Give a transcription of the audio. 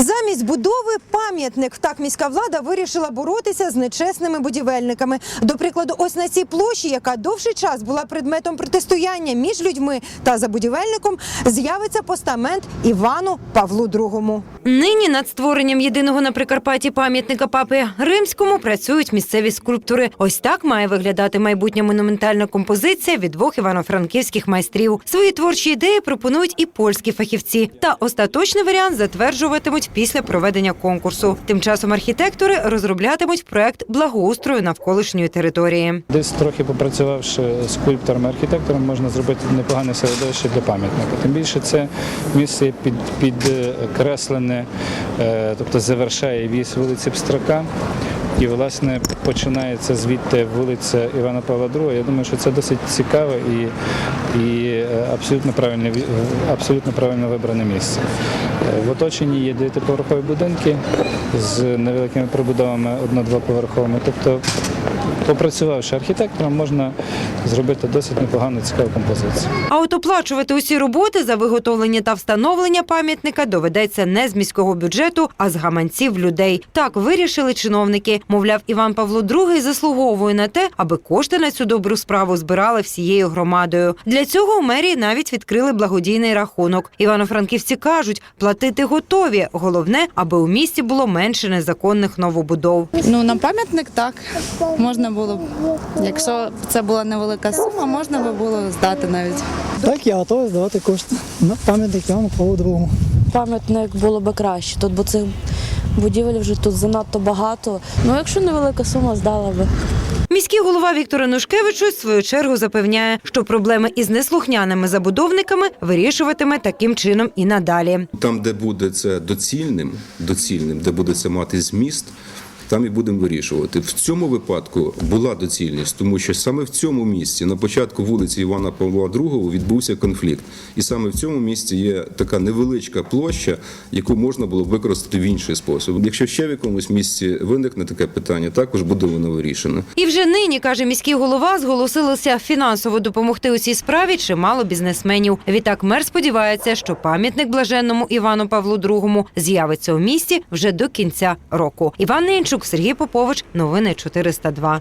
Замість будови пам'ятник. Так міська влада вирішила боротися з нечесними будівельниками. До прикладу, ось на цій площі, яка довший час була предметом протистояння між людьми та забудівельником, з'явиться постамент Івану Павлу II. Нині над створенням єдиного на Прикарпатті пам'ятника папи римському працюють місцеві скульптори. Ось так має виглядати майбутня монументальна композиція від двох івано-франківських майстрів. Свої творчі ідеї пропонують і польські фахівці. Та остаточний варіант затверджуватимуть після проведення конкурсу. Тим часом архітектори розроблятимуть проект благоустрою навколишньої території. Десь трохи попрацювавши з скульпторами, архітектором, можна зробити непогане середовище для пам'ятника. Тим більше це місце під, підкреслене, е, тобто завершає вісь вулиці Пстрака. І, власне, починається звідти вулиця Івана Павла II. Я думаю, що це досить цікаве і, і е, абсолютно правильне абсолютно правильно вибране місце. Е, В оточенні є дев'ятиповерхові будинки з невеликими прибудовами одно-двоповерховими. Тобто, попрацювавши архітектором, можна зробити досить непогану цікаву композицію. А от оплачувати усі роботи за виготовлення та встановлення пам'ятника доведеться не з міського бюджету, а з гаманців людей. Так вирішили чиновники. Мовляв, Іван Павло II заслуговує на те, аби кошти на цю добру справу збирали всією громадою. Для цього у мерії навіть відкрили благодійний рахунок. Івано-франківці кажуть, платити готові. Головне, аби у місті було менше незаконних новобудов. Ну, на пам'ятник так. Можна було б. Якщо це була невелика сума, можна би було здати навіть. Так, я готовий здавати кошти на пам'ятник Івану Павлу II. пам'ятник було би краще. Тут бо цих будівель вже тут занадто багато. Ну, якщо невелика сума, здала би. Міський голова Віктор Янушкевич у свою чергу запевняє, що проблеми із неслухняними забудовниками вирішуватиме таким чином і надалі. Там, де буде це доцільним, доцільним, де буде це мати зміст, там і будемо вирішувати. В цьому випадку була доцільність, тому що саме в цьому місці, на початку вулиці Івана Павла II, відбувся конфлікт. І саме в цьому місці є така невеличка площа, яку можна було використати в інший спосіб. Якщо ще в якомусь місці виникне таке питання, також буде воно вирішено. І вже нині, каже міський голова, зголосилося фінансово допомогти у цій справі чимало бізнесменів. Відтак мер сподівається, що пам'ятник блаженному Івану Павлу II з'явиться у місті вже до кінця року. Іван Нинчук, Сергій Попович, новини 402.